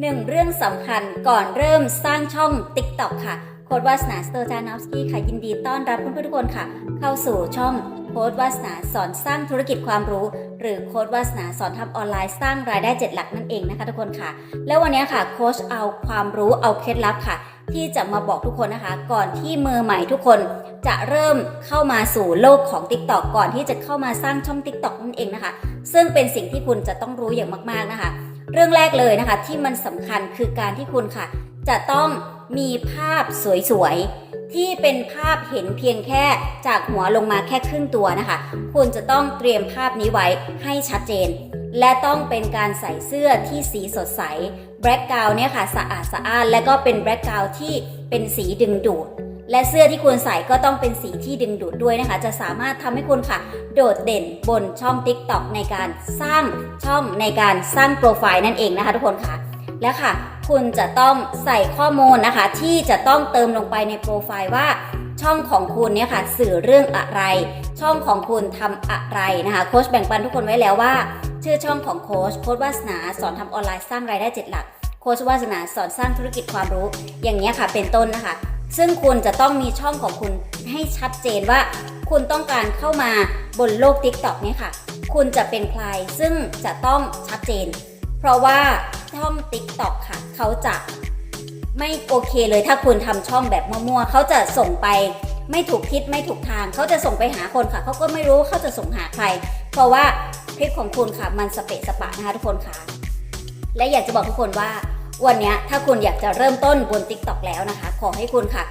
หนึ่งเรื่องสำคัญก่อนเริ่มสร้างช่อง TikTok ค่ะ โค้ดวาสนาสเตอร์จานอฟสกี้ค่ะ ยินดีต้อนรับเพื่อนๆทุกคนค่ะ เข้าสู่ช่องโค้ดวาสนาสอนสร้างธุรกิจความรู้ หรือโค้ดวาสนาสอนทำออนไลน์สร้างรายได้7หลักนั่นเองนะคะทุกคนค่ะ แล้ววันนี้ค่ะโค้ชเอาความรู้เอาเคล็ดลับค่ะ ที่จะมาบอกทุกคนนะคะ ก่อนที่มือใหม่ทุกคนจะเริ่มเข้ามาสู่โลกของ TikTok ก่อนที่จะเข้ามาสร้างช่อง TikTok นั่นเองนะคะ ซึ่งเป็นสิ่งที่คุณจะต้องรู้อย่างมากๆนะคะ เรื่องแรกเลยนะคะ ที่มันสำคัญคือการที่คุณค่ะ จะต้องมีภาพสวยๆ ที่เป็นภาพเห็นเพียงแค่จากหัวลงมาแค่ครึ่งตัวนะคะ คุณจะต้องเตรียมภาพนี้ไว้ให้ชัดเจน และต้องเป็นการใส่เสื้อที่สีสดใสแบล็กกาวเนี่ยค่ะสะอาดสะอานและก็เป็นแบล็กกาวที่เป็นสีดึงดูด และเสื้อที่คุณใส่ก็ต้องเป็นสีที่ดึงดูดด้วยนะคะ จะสามารถทำให้คุณค่ะ โดดเด่นบนช่อง TikTok ในการสร้างช่องในการสร้างโปรไฟล์นั่นเองนะคะทุกคนค่ะ และค่ะ คุณจะต้องใส่ข้อมูลนะคะ ที่จะต้องเติมลงไปในโปรไฟล์ว่าช่องของคุณเนี่ยค่ะสื่อเรื่องอะไร ช่องของคุณทำอะไรนะคะโค้ชแบ่งปันทุกคนไว้แล้วว่า ชื่อช่องของโค้ชโค้ชวาสนาสอนทำออนไลน์สร้างรายได้เจ็ดหลักโค้ชวาสนาสอนสร้างธุรกิจความรู้ อย่างนี้ยค่ะเป็นต้นนะคะ ซึ่งคุณจะต้องมีช่องของคุณให้ชัดเจนว่า คุณต้องการเข้ามาบนโลก TikTok เนี่ยค่ะ คุณจะเป็นใครซึ่งจะต้องชัดเจน เพราะว่าช่อง TikTok ค่ะ เขาจะไม่โอเคเลยถ้าคุณทำช่องแบบมั่วๆเขาจะส่งไปไม่ถูกทิศไม่ถูกทาง เขาจะส่งไปหาคนค่ะ เขาก็ไม่รู้เขาจะส่งหาใคร เพราะว่าคลิปของคุณค่ะมันสเปะสปะนะคะทุกคนค่ะ และอยากจะบอกทุกคนว่า วันนี้ถ้าคุณอยากจะเริ่มต้นบน TikTok แล้วนะคะ ขอให้คุณค่ะ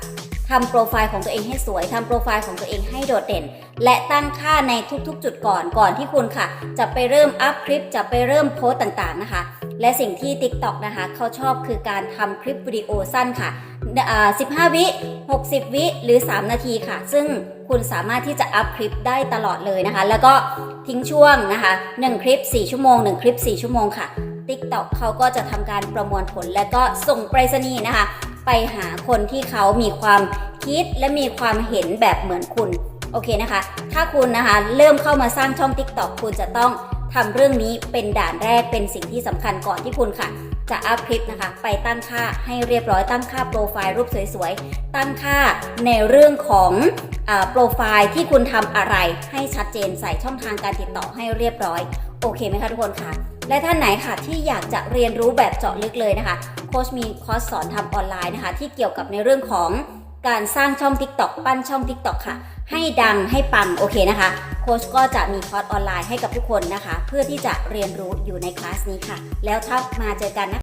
ทำโปรไฟล์ของตัวเองให้สวยทำโปรไฟล์ของตัวเองให้โดดเด่น และตั้งค่าในทุกๆ จุดก่อนก่อนที่คุณค่ะ จะไปเริ่มอัพคลิป จะไปเริ่มโพสต์ต่างๆนะคะ และสิ่งที่ TikTok นะคะ เขาชอบคือการทำคลิปวิดีโอสั้นค่ะ 15 วิ 60 วิหรือ 3 นาทีค่ะ ซึ่งคุณสามารถที่จะอัพคลิปได้ตลอดเลยนะคะ แล้วก็ทิ้งช่วงนะคะ 1 คลิป 4 ชั่วโมง 1 คลิป 4 ชั่วโมงค่ะ TikTok เขาก็จะทำการประมวลผล และก็ส่งไปรษณีย์นะคะ ไปหาคนที่เขามีความคิดและมีความเห็นแบบเหมือนคุณ โอเคนะคะ ถ้าคุณนะคะเริ่มเข้ามาสร้างช่อง TikTok คุณจะต้องทำเรื่องนี้เป็นด่านแรกเป็นสิ่งที่สำคัญก่อนที่คุณค่ะ จะอัพคลิปนะคะ ไปตั้งค่าให้เรียบร้อยตั้งค่าโปรไฟล์รูปสวยๆ ตั้งค่าในเรื่องของอาโปรไฟล์ที่คุณทำอะไรให้ชัดเจนใส่ช่องทางการติดต่อให้เรียบร้อย โอเคไหมคะทุกคนคะ และท่านไหนค่ะที่อยากจะเรียนรู้แบบเจาะลึกเลยนะคะ โค้ชมีคอร์สสอนทำออนไลน์นะคะ ที่เกี่ยวกับในเรื่องของการสร้างช่อง TikTok ปั้นช่อง TikTok ค่ะ ให้ดังให้ปังโอเคนะคะ โค้ชก็จะมีคอร์สออนไลน์ให้กับทุกคนนะคะ เพื่อที่จะเรียนรู้อยู่ในคลาสนี้ค่ะ แล้วถ้ามาเจอกันนะคะ